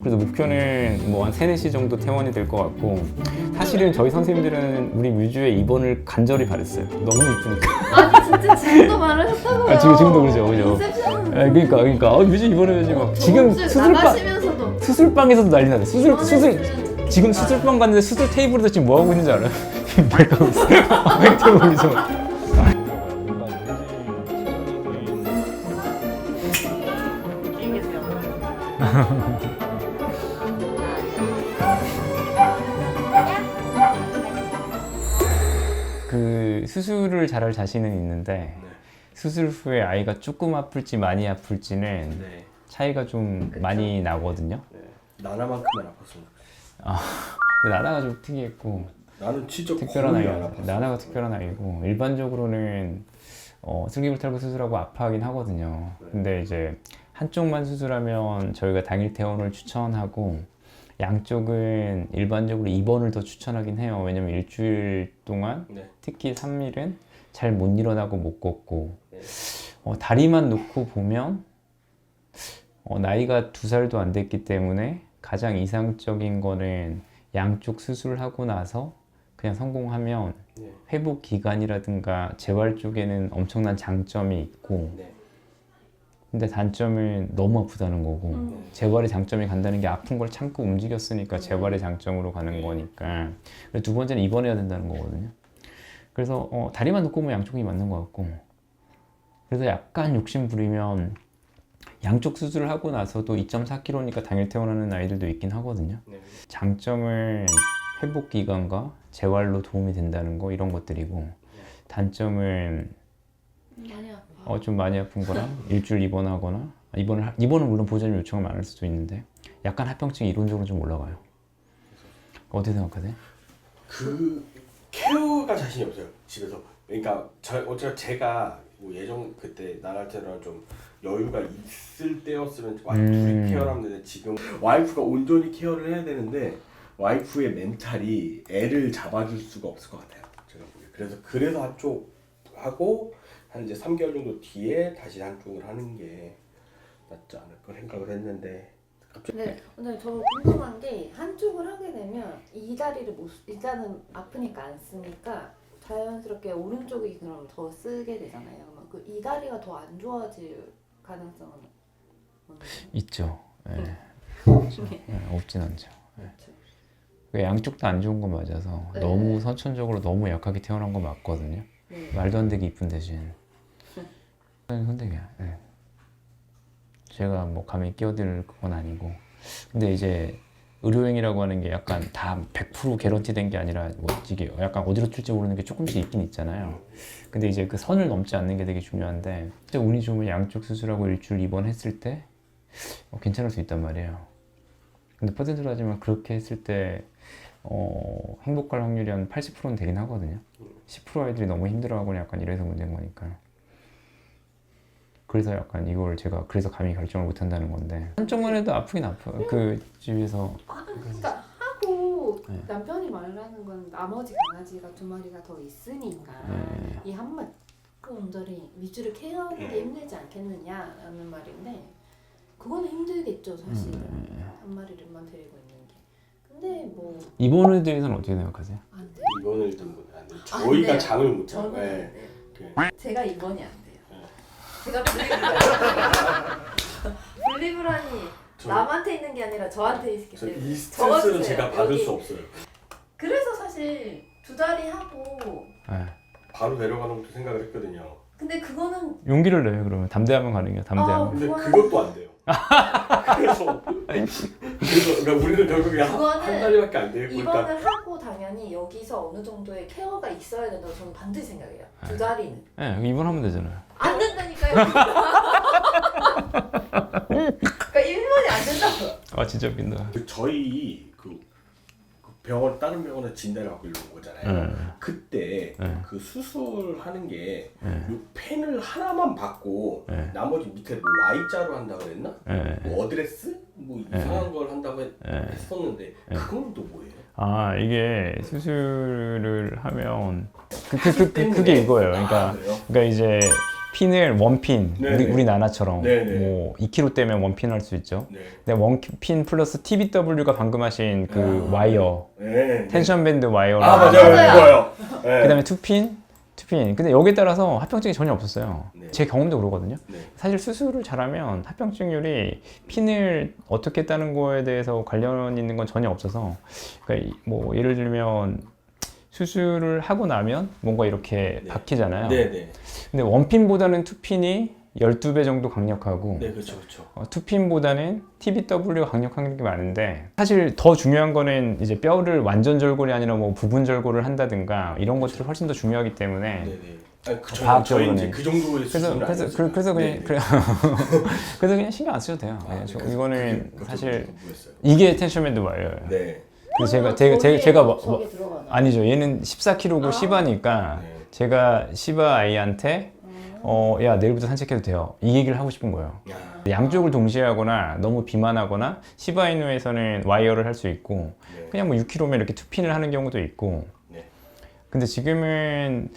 그래서 목표는 뭐 한 3, 4시 정도 퇴원이 될 것 같고 사실은 저희 선생님들은 우리 뮤즈에 입원을 간절히 바랬어요. 너무 이쁘니까. 아니 진짜 지금도 말하셨다고요. 아, 지금- 지금도 그러죠, 그죠? 아, 그러니까 그러니까 어, 뮤즈 입원해야지 막 지금 수술방 나가시면서도 수술방에서도 난리 나요. 수술 수술 지금 수술방 갔는데 수술 테이블에서 지금 뭐 하고 있는지 알아요? 말 하고 있어요. 말 하고 있어. 그 수술을 잘할 자신은 있는데 네. 수술 후에 아이가 조금 아플지 많이 아플지는 네. 차이가 좀 많이 나거든요. 네. 나나만큼은 아팠으면 근데 나나가 좀 특이했고 나는 진짜 특별한 거의 아팠어. 나나가 특별한 아이고 일반적으로는 어, 슬기불탈구 수술하고 아파하긴 하거든요. 네. 근데 이제 한쪽만 수술하면 저희가 당일 퇴원을 추천하고 양쪽은 일반적으로 입원을 더 추천하긴 해요. 왜냐면 일주일 동안 네. 특히 3일은 잘 못 일어나고 못 걷고 네. 어, 다리만 놓고 보면 어, 나이가 두 살도 안 됐기 때문에 가장 이상적인 거는 양쪽 수술하고 나서 그냥 성공하면 네. 회복 기간이라든가 재활 쪽에는 엄청난 장점이 있고 네. 근데 단점은 너무 아프다는 거고 음. 재활의 장점이 간다는 게 아픈 걸 참고 움직였으니까 재활의 장점으로 가는 거니까 그리고 두 번째는 입원해야 된다는 거거든요 그래서 어, 다리만 놓고 보면 양쪽이 맞는 것 같고 그래서 약간 욕심 부리면 양쪽 수술을 하고 나서도 2.4kg니까 당일 퇴원하는 아이들도 있긴 하거든요 네. 장점은 회복 기간과 재활로 도움이 된다는 거 이런 것들이고 많이 아파. 어, 좀 많이 아픈 거랑 일주일 입원하거나 입원을 하- 입원은 물론 보호자님 요청을 많을 수도 있는데 약간 합병증이 이론적으로 좀 올라가요. 어떻게 생각하세요? 그 케어가 자신이 없어요 집에서 그러니까 저 어차피 제가 뭐 예전 그때 나갈 때랑 좀 여유가 있을 때였으면 와이프 음. 이 케어를 하면 되는데 지금 와이프가 온전히 케어를 해야 되는데 와이프의 멘탈이 애를 잡아줄 수가 없을 것 같아요 제가 보기에 그래서 그래서 한쪽 하고 한 이제 3개월 정도 뒤에 다시 한쪽을 하는 게 낫지 않을까 생각을 했는데 갑자기 근데 근데 저 궁금한 게 한쪽을 하게 되면 이 다리를 못 쓰- 일단은 아프니까 안 쓰니까 자연스럽게 오른쪽이 그럼 더 쓰게 되잖아요. 그이 다리가 더 안 좋아질 가능성은 없나요? 있죠. 예. 네. 예, 없진 않죠. 그렇죠. 그 양쪽 다 안 좋은 건 맞아서 네. 너무 선천적으로 너무 약하게 태어난 건 맞거든요. 네. 말도 안 되게 이쁜 대신 선택이야. 예. 제가 뭐 감히 끼어들 그건 아니고 근데 이제 의료행위라고 하는 게 약간 다 100% 개런티 된 게 아니라 뭐 이게 약간 어디로 튈지 모르는 게 조금씩 있긴 있잖아요. 근데 이제 그 선을 넘지 않는 게 되게 중요한데 진짜 운이 좋으면 양쪽 수술하고 일주일 입원했을 때 어, 괜찮을 수 있단 말이에요. 근데 퍼센트로 하지만 그렇게 했을 때 어, 행복할 확률이 한 80%는 되긴 하거든요. 10% 아이들이 너무 힘들어하거나 약간 이래서 문제인 거니까. 그래서 약간 이걸 제가 그래서 감히 결정을 못 한다는 건데 한쪽만 해도 아프긴 아파요. 그 집에서 아, 그러니까 하고 네. 남편이 말하는 건 나머지 강아지가 두 마리가 더 있으니까 네. 이한 마리 그 온전히 위주를 케어하는 네. 게 힘들지 않겠느냐라는 말인데 그거는 힘들겠죠 사실 음. 한 마리를만 데리고 있는 게 근데 뭐 이번에 대해서는 어떻게 생각하세요? 안 돼요 이번을. 안 저희가 돼요. 장을 못 잡아요. 안 네. 그- 제가 이번이 안 네. 제가 분리불안이 분리불안이 저- 남한테 있는 게 아니라 저한테 있기 저 때문에 이 스트레스는 적어주세요. 제가 받을 여기. 수 없어요. 그래서 사실 두 다리 하고 네. 바로 내려가는 것도 생각을 했거든요. 근데 그거는 용기를 내요 그러면 담대하면 가능해요. 담대하면. 아, 근데 그것도 안 돼요. 그래서 그래서 그러니까 우리는 결국에 한, 그거는 한 달밖에 안 돼요. 그러니까 입원을 하고 당연히 여기서 어느 정도의 케어가 있어야 된다고 저는 반드시 생각해요. 두 네. 다리는 네, 입원하면 되잖아요. 안 된다니까요. 그러니까 입원이 안 된다고요. 아 진짜 웃긴다. 그 저희 병원 다른 병원에 진단을 받고 이런 거잖아요. 네. 그때 네. 그 수술하는 게 네. 요 펜을 하나만 받고 네. 나머지 밑에 뭐 Y자로 한다고 그랬나? 네. 뭐 어드레스? 뭐 네. 이상한 걸 한다고 했, 네. 했었는데 그건 또 뭐예요? 아 이게 수술을 하면 그, 그, 그, 그? 그게 이거예요. 그러니까 아, 그래요? 그러니까 이제 핀을 원핀 네네. 우리 우리 나나처럼 네네. 뭐 2kg 떼면 원핀 할 수 있죠. 네. 근데 원핀 플러스 TBW가 방금 하신 그 아. 와이어 네. 텐션 밴드 와이어로 아 맞아요 맞아요. 이거요. 네. 그다음에 투핀 투핀 근데 여기에 따라서 합병증이 전혀 없었어요. 네. 제 경험도 그러거든요. 네. 사실 수술을 잘하면 합병증률이 핀을 어떻게 따는 거에 대해서 관련 있는 건 전혀 없어서 그러니까 이- 뭐 예를 들면 수술을 하고 나면 뭔가 이렇게 네. 박히잖아요. 네, 네. 근데 원핀보다는 투핀이 12배 정도 강력하고 네, 그렇죠, 그렇죠. 어, 투핀보다는 TBW가 강력한 게 많은데 사실 더 중요한 거는 이제 뼈를 완전 절골이 아니라 뭐 부분 절골을 한다든가 이런 것들이 훨씬 더 중요하기 때문에 네, 네. 아니, 그, 과학적으로는. 저희 이제 그 정도의 그래서 그래서. 그, 그래서 그냥 네, 네. 그래 그래서 그냥 신경 안 써도 돼요. 아, 네, 네, 저- 그래서 이거는 그게 사실. 이게 텐션밴드 와이어예요. 네. 제가 제가 제가, 제가 뭐, 뭐-? 아니죠. 얘는 14kg고 아. 시바니까 네. 제가 시바 아이한테 음. 어야 내일부터 산책해도 돼요. 이 얘기를 하고 싶은 거예요. 야. 양쪽을 동시에 하거나 너무 비만하거나 시바이누에서는 와이어를 할 수 있고 네. 그냥 뭐 6kg면 이렇게 투핀을 하는 경우도 있고 네. 근데 지금은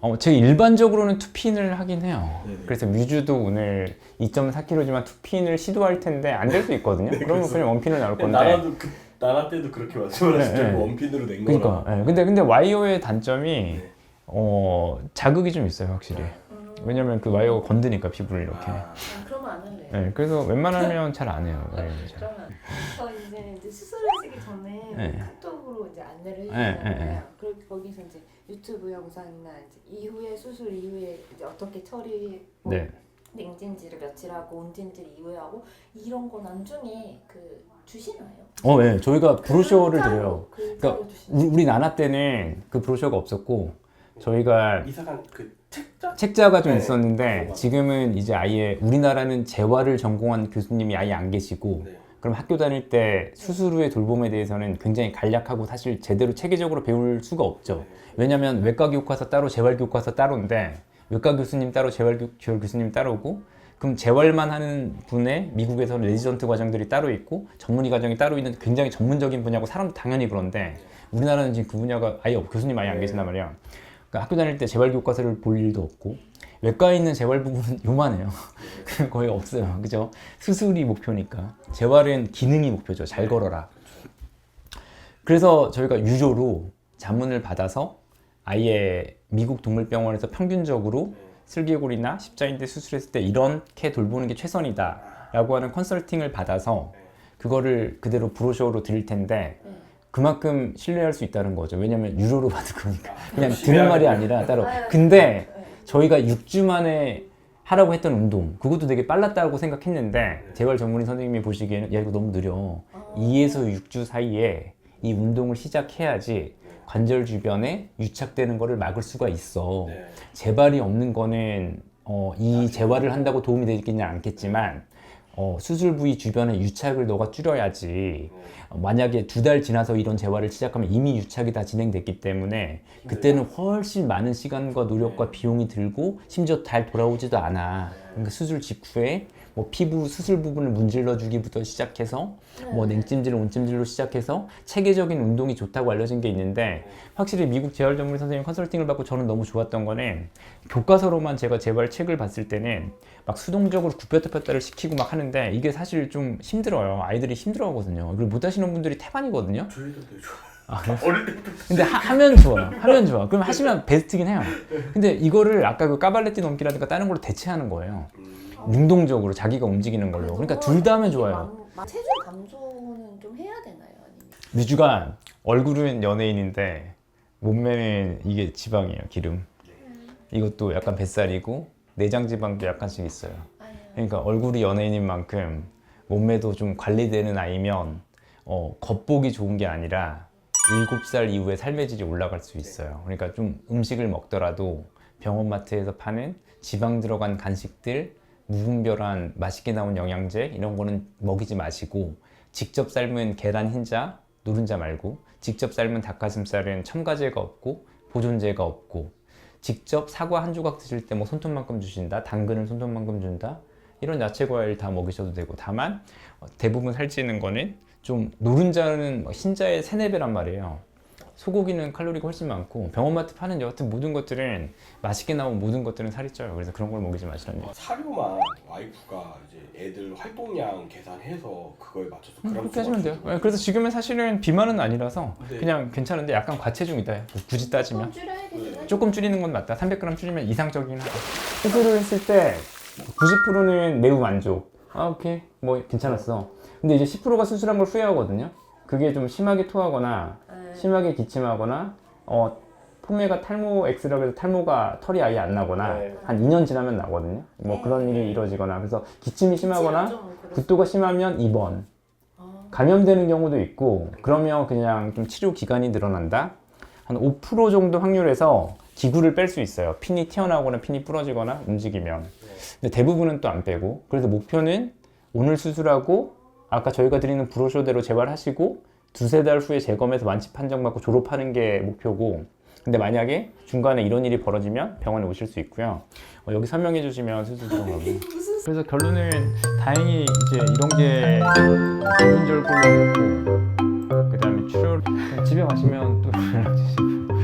어, 제가 일반적으로는 투핀을 하긴 해요. 네네. 그래서 뮤즈도 오늘 2.4kg지만 투핀을 시도할 텐데 안 될 수 있거든요. 그러면 그래서- 그냥 원핀을 나올 건데. 나라도 그 나라 때도 그렇게 네, 때 네. 원핀으로 낸 그러니까. 거라. 예. 근데 근데 와이어의 단점이 네. 어, 자극이 좀 있어요, 확실히. 음. 왜냐면 그 와이어가 건드니까 피부를 이렇게. 아, 아, 그러면 안 할래요. 예, 그래서 웬만하면 잘 안 해요. 와이어 잘. 그러면 저 이제, 이제 수술하시기 전에 네. 카톡으로 이제 안내를 네, 해주잖아요. 네, 네. 그리고 거기서 이제 유튜브 영상이나 이제 이후에 수술 이후에 이제 어떻게 처리, 뭐 네. 냉찜질을 며칠 하고 온찜질 이후에 하고 이런 거 나중에 그 주시나요? 어, 예. 저희가 브로셔를 글자로, 드려요. 글자로 그러니까 주시나요? 우리, 우리 나나 때는 그 브로셔가 없었고 저희가 이상한 그 책자? 책자가 좀 네. 있었는데. 지금은 이제 아예 우리나라는 재활을 전공한 교수님이 아예 안 계시고 네. 그럼 학교 다닐 때 수술 후의 돌봄에 대해서는 굉장히 간략하고 사실 제대로 체계적으로 배울 수가 없죠. 왜냐하면 외과 교과서 따로 재활 교과서 따로인데 외과 교수님 따로 재활 교, 재활 교수님 따로고 그럼 재활만 하는 분의 미국에서는 레지던트 과정들이 따로 있고 전문의 과정이 따로 있는 굉장히 전문적인 분야고 사람도 당연히 그런데 우리나라는 지금 그 분야가 아예 없, 교수님 아예 안 계신단 말이야. 그러니까 학교 다닐 때 재활 교과서를 볼 일도 없고 외과에 있는 재활 부분은 요만해요. 거의 없어요. 그죠? 수술이 목표니까. 재활은 기능이 목표죠. 잘 걸어라. 그래서 저희가 유조로 자문을 받아서 아예 미국 동물병원에서 평균적으로 슬개골이나 십자인대 수술했을 때 이렇게 돌보는 게 최선이다 라고 하는 컨설팅을 받아서 그거를 그대로 브로셔로 드릴 텐데 네. 그만큼 신뢰할 수 있다는 거죠. 왜냐면 유료로 받을 거니까. 그냥 들은 말이 아니라 따로. 네. 근데 네. 저희가 6주 만에 하라고 했던 운동 그것도 되게 빨랐다고 생각했는데 재활 전문의 선생님이 보시기에는 야 이거 너무 느려 아. 2에서 6주 사이에 이 운동을 시작해야지 관절 주변에 유착되는 거를 막을 수가 있어. 네. 재발이 없는 거는 어, 이 재활을 한다고 도움이 되겠냐 않겠지만 어, 수술 부위 주변에 유착을 너가 줄여야지. 어, 만약에 두 달 지나서 이런 재활을 시작하면 이미 유착이 다 진행됐기 때문에 그때는 훨씬 많은 시간과 노력과 비용이 들고 심지어 잘 돌아오지도 않아. 그러니까 수술 직후에 뭐 피부 수술 부분을 문질러 주기부터 시작해서 뭐 냉찜질, 온찜질로 시작해서 체계적인 운동이 좋다고 알려진 게 있는데 확실히 미국 재활 전문 선생님 컨설팅을 받고 저는 너무 좋았던 거는 교과서로만 제가 재활 책을 봤을 때는 막 수동적으로 굽혔다 폈다를 시키고 막 하는데 이게 사실 좀 힘들어요. 아이들이 힘들어 하거든요. 그리고 못 하시는 분들이 태반이거든요. 아, 어릴 때부터 근데 하, 면 좋아요. 하면 좋아. 그럼 하시면 베스트긴 해요. 근데 이거를 아까 그 까발레티 넘기라든가 다른 걸로 대체하는 거예요. 음, 능동적으로 자기가 움직이는 걸로. 그러니까 둘 다 하면 좋아요. 맘- 체중 감소는 좀 해야 되나요? 아니면 뮤즈가 얼굴은 연예인인데 몸매는 이게 지방이에요. 기름. 이것도 약간 뱃살이고 내장 지방도 약간씩 있어요. 아니요. 그러니까 얼굴이 연예인인 만큼 몸매도 좀 관리되는 아이면 어, 겉보기 좋은 게 아니라 7살 이후에 삶의 질이 올라갈 수 있어요. 그러니까 좀 음식을 먹더라도 병원 마트에서 파는 지방 들어간 간식들, 무분별한 맛있게 나온 영양제 이런 거는 먹이지 마시고 직접 삶은 계란 흰자, 노른자 말고 직접 삶은 닭가슴살은 첨가제가 없고 보존제가 없고 직접 사과 한 조각 드실 때 뭐 손톱만큼 주신다, 당근을 손톱만큼 준다, 이런 야채 과일 다 먹으셔도 되고 다만 어, 대부분 살찌는 거는 좀 노른자는 뭐 흰자의 세네 배란 말이에요. 소고기는 칼로리가 훨씬 많고 병원마트 파는 여하튼 모든 것들은 맛있게 나온 모든 것들은 살이 쪄요. 그래서 그런 걸 먹이지 마시라는 얘기. 사료만 와이프가 이제 애들 활동량 계산해서 그거에 맞춰서 음, 그렇게 하시면 돼요. 네, 그래서 지금은 사실은 비만은 아니라서 네. 그냥 괜찮은데 약간 과체중이다. 굳이 따지면. 좀 줄여야겠긴 하죠. 조금 줄이는 건 맞다. 300g 줄이면 이상적이긴 하다. 수술을 했을 때 90%는 매우 만족. 아 오케이 뭐 괜찮았어. 근데 이제 10%가 수술한 걸 후회하거든요. 그게 좀 심하게 토하거나 네. 심하게 기침하거나 어 폼메가 탈모 X라고 해서 탈모가 털이 아예 안 나거나 네. 한 2년 지나면 나거든요. 뭐 그런 일이 이루어지거나 그래서 기침이 심하거나 좀 그럴 굿도가 심하면 입원. 아, 감염되는 경우도 있고 그러면 그냥 좀 치료 기간이 늘어난다. 한 5% 정도 확률에서 기구를 뺄 수 있어요. 핀이 튀어나오거나 핀이 부러지거나 움직이면. 근데 대부분은 또 안 빼고. 그래서 목표는 오늘 수술하고 아까 저희가 드리는 브로셔대로 재활하시고 두세 달 후에 재검해서 완치 판정받고 졸업하는 게 목표고. 근데 만약에 중간에 이런 일이 벌어지면 병원에 오실 수 있고요. 어, 여기 설명해 주시면 수술 들어가고. 그래서 결론은 다행히 이제 이런 게 기분절골로 있고 그다음에 출혈 집에 가시면 또 연락 주시고